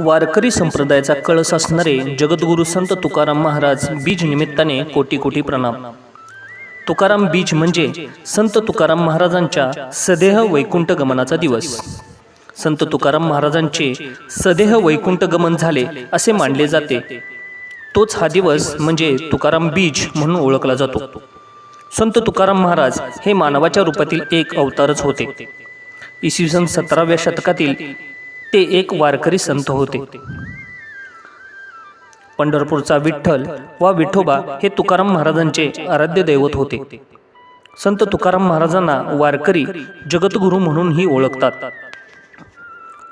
वारकरी संप्रदायाचा कळस असणारे जगद्गुरू संत तुकाराम महाराज बीज निमित्ताने कोटी कोटी प्रणाम. तुकाराम बीज म्हणजे संत तुकाराम महाराजांच्या सदेह वैकुंठ गमनाचा दिवस. संत तुकाराम महाराजांचे सदेह वैकुंठ गमन झाले असे मानले जाते. तोच हा दिवस म्हणजे तुकाराम बीज म्हणून ओळखला जातो. संत तुकाराम महाराज हे मानवाच्या रूपातील एक अवतारच होते. इसवी सन सतराव्या शतकातील ते एक वारकरी संत होते. पंढरपूरचा विठ्ठल वा विठोबा हे तुकाराम महाराजांचे आराध्य दैवत होते. संत तुकाराम महाराजांना वारकरी जगद्गुरू म्हणूनही ओळखतात.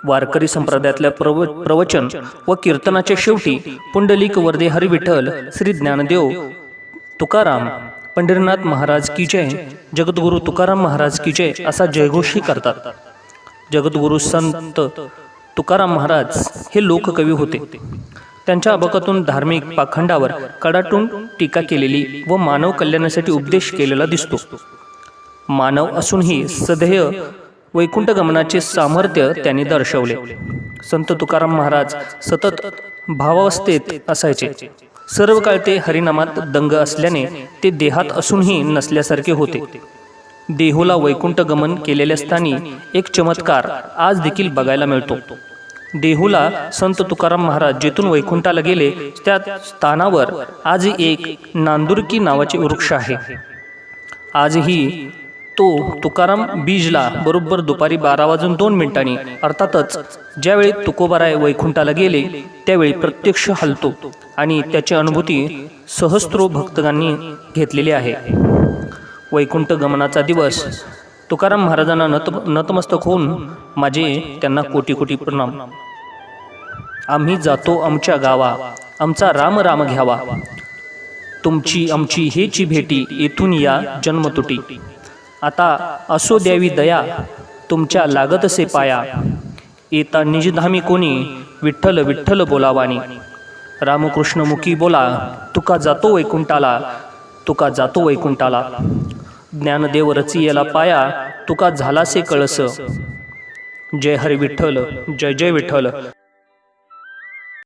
वारकरी संप्रदायातल्या प्रव प्रवचन व कीर्तनाच्या शेवटी पुंडलिक वर्दे हरिविठ्ठल श्री ज्ञानदेव तुकाराम पंढरीनाथ महाराज की जय जगद्गुरू तुकाराम महाराज की जय असा जयघोषही करतात. जगद्गुरू संत तुकाराम महाराज हे लोककवी होते. त्यांच्या अबकातून धार्मिक पाखंडावर कडाटून टीका केलेली व मानव कल्याणासाठी उपदेश केलेला दिसतो. मानव असूनही सदैह वैकुंठगमनाचे सामर्थ्य त्यांनी दर्शवले. संत तुकाराम महाराज सतत भावावस्थेत असायचे. सर्व काळ ते हरिनामात दंग असल्याने ते देहात असूनही नसल्यासारखे होते. देहूला वैकुंठ गमन केलेल्या स्थानी एक चमत्कार आज देखील बघायला मिळतो. देहूला संत तुकाराम महाराज जेथून वैकुंठाला गेले त्या स्थानावर आजही एक नांदुरकी नावाचे वृक्ष आहे. आजही तो तुकाराम बीजला बरोबर दुपारी बारा वाजून दोन मिनिटांनी अर्थातच ज्यावेळी तुकोबाराय वैकुंठाला गेले त्यावेळी प्रत्यक्ष हलतो आणि त्याची अनुभूती सहस्त्रो भक्तांनी घेतलेली आहे. वैकुंठ गमनाचा दिवस. तुकाराम महाराजांना नत नतमस्तक होऊन माझे त्यांना कोटी कोटी प्रणाम. आम्ही जातो आमच्या गावा. आमचा राम राम घ्यावा. तुमची आमची हेची भेटी येथून या जन्मतुटी. आता असो द्यावी दया तुमच्या लागतसे पाया. येता निजधामी कोणी विठ्ठल विठ्ठल बोलावानी रामकृष्ण मुखी बोला तुका जातो वैकुंठाला. तुका जातो वैकुंठाला. ज्ञानदेव रचियेला पाया तुका झालासे कळस. जय हरी विठ्ठल जय जय विठ्ठल.